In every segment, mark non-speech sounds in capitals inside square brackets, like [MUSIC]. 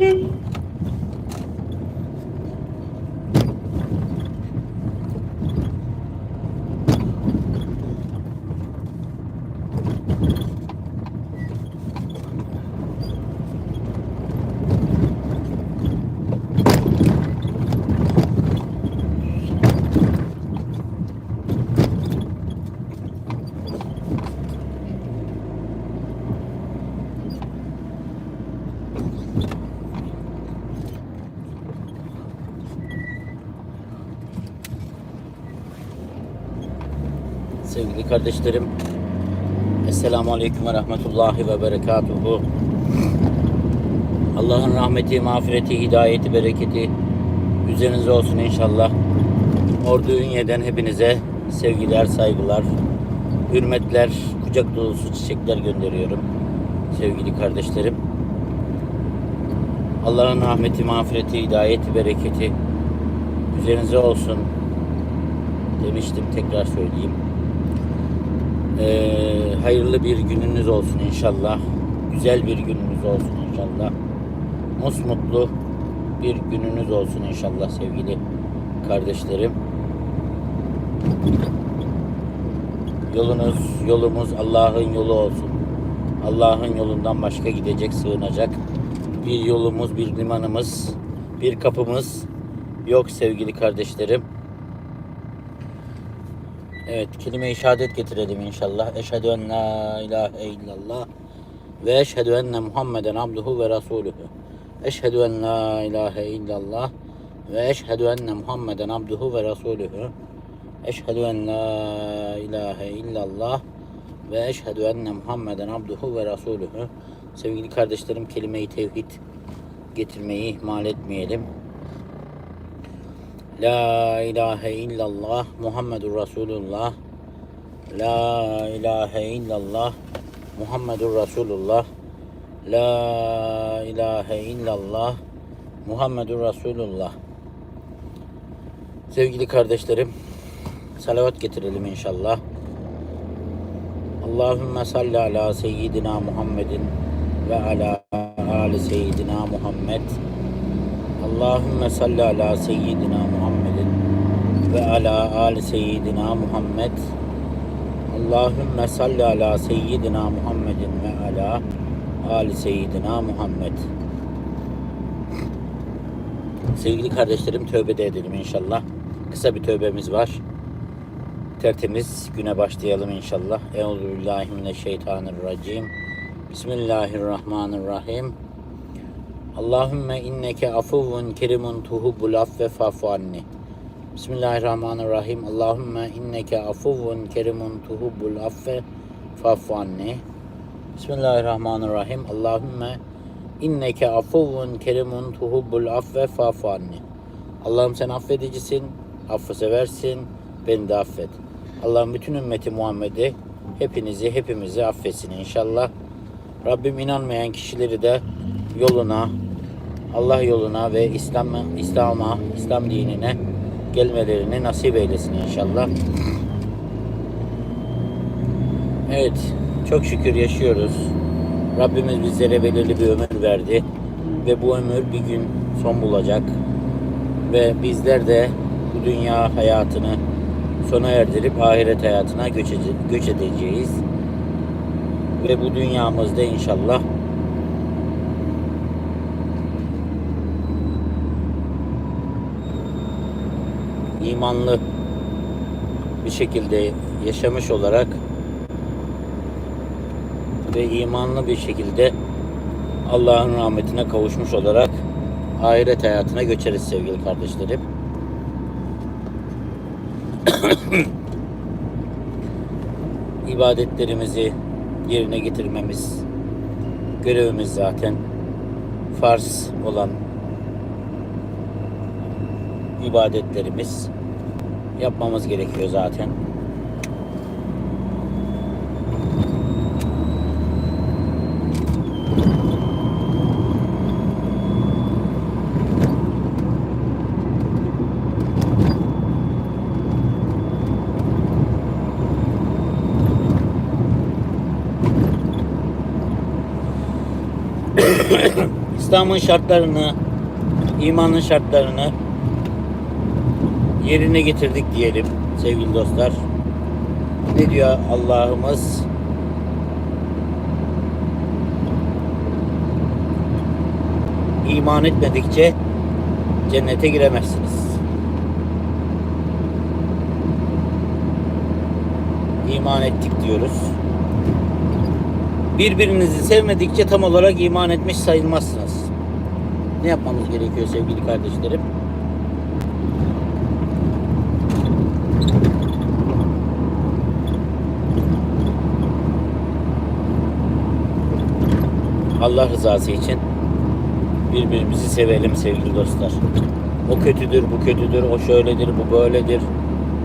嘿 Sevgili kardeşlerim, Esselamu Aleyküm ve Rahmetullahi ve Berekatuhu. Allah'ın rahmeti, mağfireti, hidayeti, bereketi üzerinize olsun inşallah. Ordu Ünye'den hepinize sevgiler, saygılar, hürmetler, kucak dolusu çiçekler gönderiyorum sevgili kardeşlerim. Allah'ın rahmeti, mağfireti, hidayeti, bereketi üzerinize olsun demiştim tekrar söyleyeyim. Ee, hayırlı bir gününüz olsun inşallah. Güzel bir gününüz olsun inşallah. Musmutlu bir gününüz olsun inşallah sevgili kardeşlerim. Yolunuz, yolumuz Allah'ın yolu olsun. Allah'ın yolundan başka gidecek, sığınacak bir yolumuz, bir limanımız, bir kapımız yok sevgili kardeşlerim. Evet, kelime-i şehadet getirelim inşallah. Eşhedü en la ilahe illallah ve eşhedü enne Muhammeden abduhu ve rasuluhu. Eşhedü en la ilahe illallah ve eşhedü enne Muhammeden abduhu ve rasuluhu. Eşhedü en la ilahe illallah ve eşhedü enne Muhammeden abduhu ve rasuluhu. Sevgili kardeşlerim, kelime-i tevhid getirmeyi ihmal etmeyelim. La ilahe illallah Muhammedur Resulullah. La ilahe illallah Muhammedur Resulullah. La ilahe illallah Muhammedur Resulullah. Sevgili kardeşlerim salavat getirelim inşallah. Allahümme salli ala seyyidina Muhammedin ve ala ali seyyidina Muhammed. Allahümme salli ala seyyidina Muhammedin ve ala ali seyyidina Muhammed. Allahümme salli ala seyyidina Muhammedin ve ala ali seyyidina Muhammed. Sevgili kardeşlerim tövbe de edelim inşallah. Kısa bir tövbemiz var. Tertemiz güne başlayalım inşallah. Euzubillahimineşşeytanirracim. Bismillahirrahmanirrahim. Allahümme inneke afuvun kerimun tuhubbul affe fa'fu anni. Bismillahirrahmanirrahim. Allahümme inneke afuvun kerimun tuhubbul affe fa'fu anni. Bismillahirrahmanirrahim. Allahümme inneke afuvun kerimun tuhubbul affe fa'fu anni. Allah'ım sen affedicisin, affı seversin, beni de affet. Allah'ım bütün ümmeti Muhammed'i, hepinizi, hepimizi affetsin inşallah. Rabbim inanmayan kişileri de yoluna, Allah yoluna ve İslam İslam'a, İslam dinine gelmelerini nasip eylesin inşallah. Evet, çok şükür yaşıyoruz. Rabbimiz bizlere belirli bir ömür verdi ve bu ömür bir gün son bulacak ve bizler de bu dünya hayatını sona erdirip ahiret hayatına göç, ede- göç edeceğiz. Ve bu dünyamızda inşallah imanlı bir şekilde yaşamış olarak ve imanlı bir şekilde Allah'ın rahmetine kavuşmuş olarak ahiret hayatına göçeriz sevgili kardeşlerim. [COUGHS] ibadetlerimizi yerine getirmemiz görevimiz zaten farz olan ibadetlerimiz yapmamız gerekiyor zaten. [COUGHS] İslam'ın şartlarını, imanın şartlarını yerine getirdik diyelim sevgili dostlar. Ne diyor Allah'ımız? İman etmedikçe cennete giremezsiniz. İman ettik diyoruz. Birbirinizi sevmedikçe tam olarak iman etmiş sayılmazsınız. Ne yapmamız gerekiyor sevgili kardeşlerim? Allah rızası için birbirimizi sevelim sevgili dostlar. O kötüdür, bu kötüdür, o şöyledir, bu böyledir.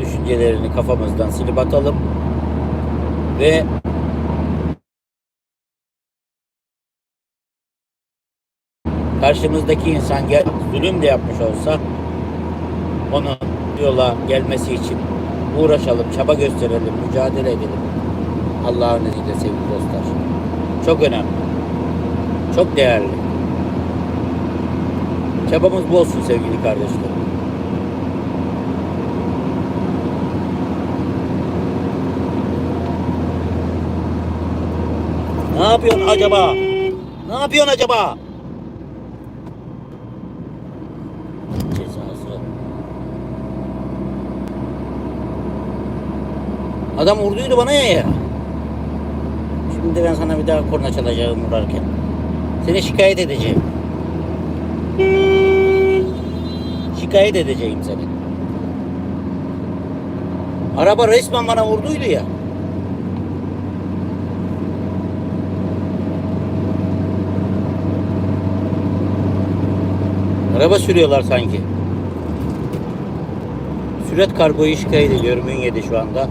Düşüncelerini kafamızdan silip atalım. Ve karşımızdaki insan gel, zulüm de yapmış olsa onun yola gelmesi için uğraşalım, çaba gösterelim, mücadele edelim. Allah'ın izniyle sevgili dostlar. Çok önemli. Çok değerli. Çabamız bu olsun sevgili kardeşlerim. Ne yapıyorsun acaba? Ne yapıyorsun acaba? Cezası. Adam vurduydu bana ya ya. Şimdi ben sana bir daha korna çalacağım vurarken. Seni şikayet edeceğim. Şikayet edeceğim seni. Araba resmen bana vurduydu ya. Araba sürüyorlar sanki. Sürat kargoyu şikayet ediyorum Ünye'de şu anda.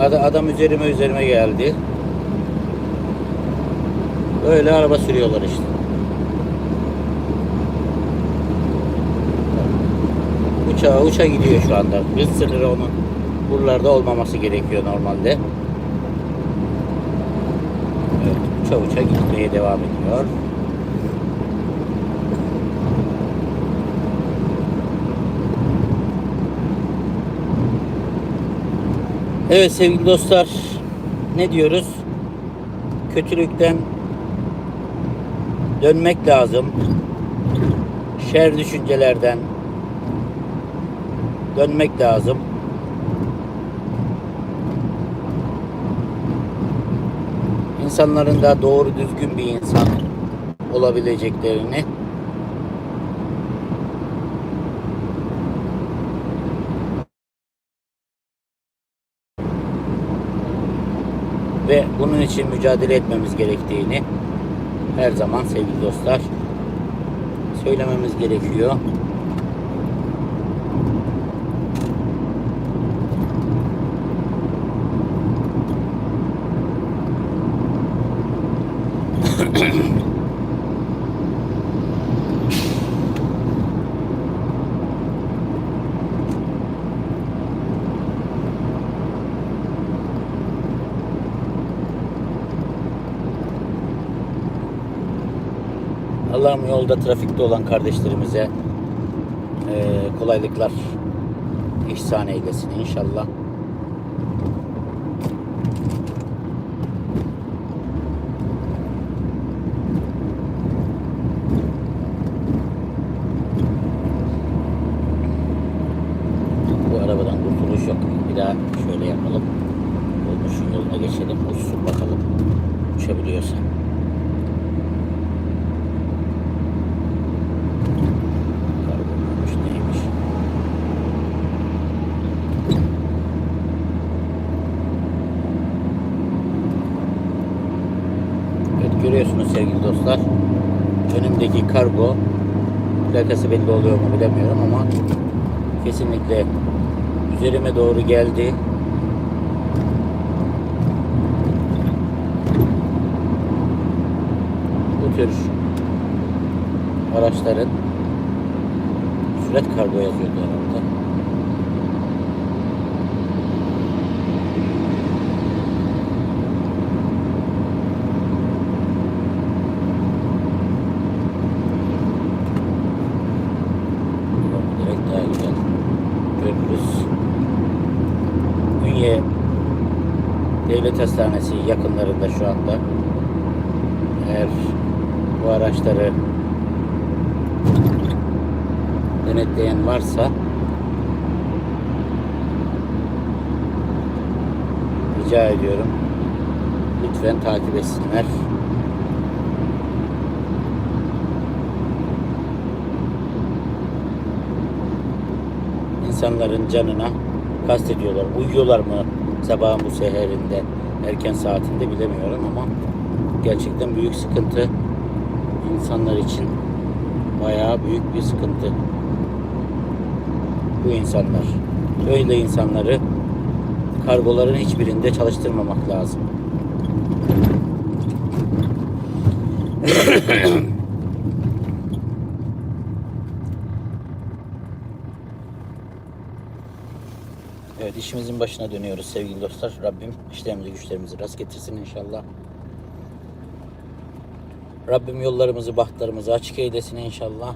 Ad- Adam üzerime üzerime geldi. Böyle araba sürüyorlar işte. Uçağa uça gidiyor şu anda. Hız sınırı onun buralarda olmaması gerekiyor normalde. Evet, uça uça gitmeye devam ediyor. Evet sevgili dostlar ne diyoruz? Kötülükten dönmek lazım. Şer düşüncelerden dönmek lazım. İnsanların da doğru düzgün bir insan olabileceklerini ve bunun için mücadele etmemiz gerektiğini her zaman sevgili dostlar söylememiz gerekiyor. Allah'ım yolda trafikte olan kardeşlerimize eee, kolaylıklar ihsan eylesin inşallah. Kargo plakası belli oluyor mu bilemiyorum ama kesinlikle üzerime doğru geldi. Bu tür araçların sürat kargo yazıyordu herhalde. Hastanesi yakınlarında şu anda. Eğer bu araçları denetleyen varsa rica ediyorum lütfen takip etsinler. İnsanların canına kastediyorlar. Uyuyorlar mı sabahın bu seherinde, erken saatinde bilemiyorum ama gerçekten büyük sıkıntı insanlar için bayağı büyük bir sıkıntı bu insanlar. Böyle insanları kargoların hiçbirinde çalıştırmamak lazım. [CLEARS THROAT] [CLEARS THROAT] Evet işimizin başına dönüyoruz sevgili dostlar. Rabbim işlerimizi güçlerimizi rast getirsin inşallah. Rabbim yollarımızı bahtlarımızı açık eylesin inşallah.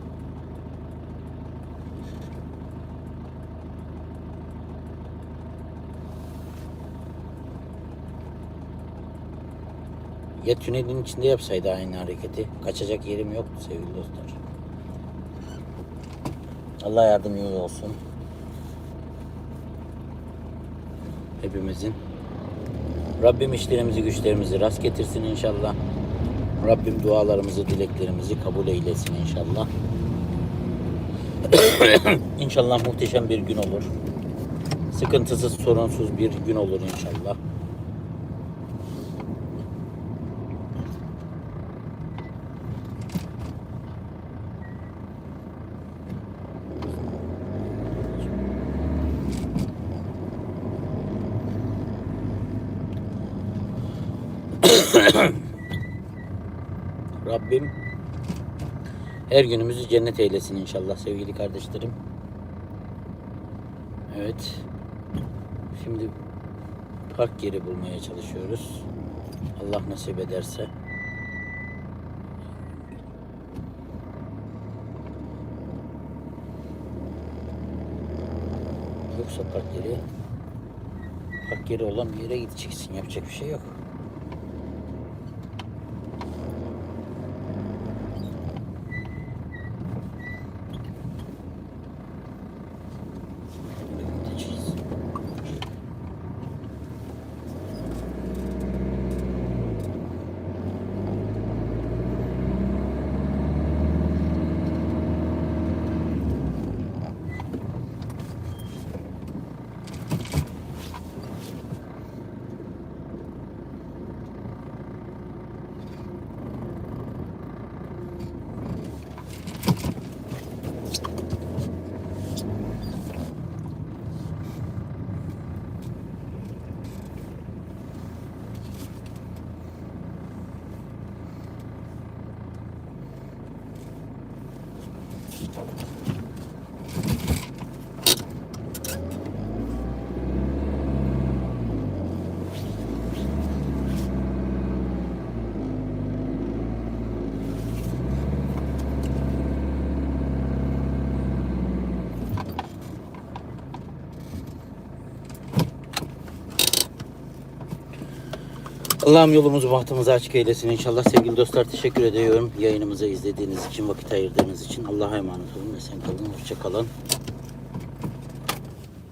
Ya tünelin içinde yapsaydı aynı hareketi. Kaçacak yerim yoktu sevgili dostlar. Allah yardımcı olsun. Hepimizin. Rabbim işlerimizi güçlerimizi rast getirsin inşallah. Rabbim dualarımızı, dileklerimizi kabul eylesin inşallah. [COUGHS] inşallah muhteşem bir gün olur. Sıkıntısız, sorunsuz bir gün olur inşallah. [COUGHS] Rabbim her günümüzü cennet eylesin inşallah sevgili kardeşlerim. Evet. Şimdi park yeri bulmaya çalışıyoruz. Allah nasip ederse. Yoksa park yeri park yeri olan bir yere gideceksin. Yapacak bir şey yok. Allah'ım yolumuzu bahtımızı açık eylesin inşallah. Sevgili dostlar teşekkür ediyorum. Yayınımızı izlediğiniz için, vakit ayırdığınız için. Allah'a emanet olun. Esen kalın, hoşça kalın.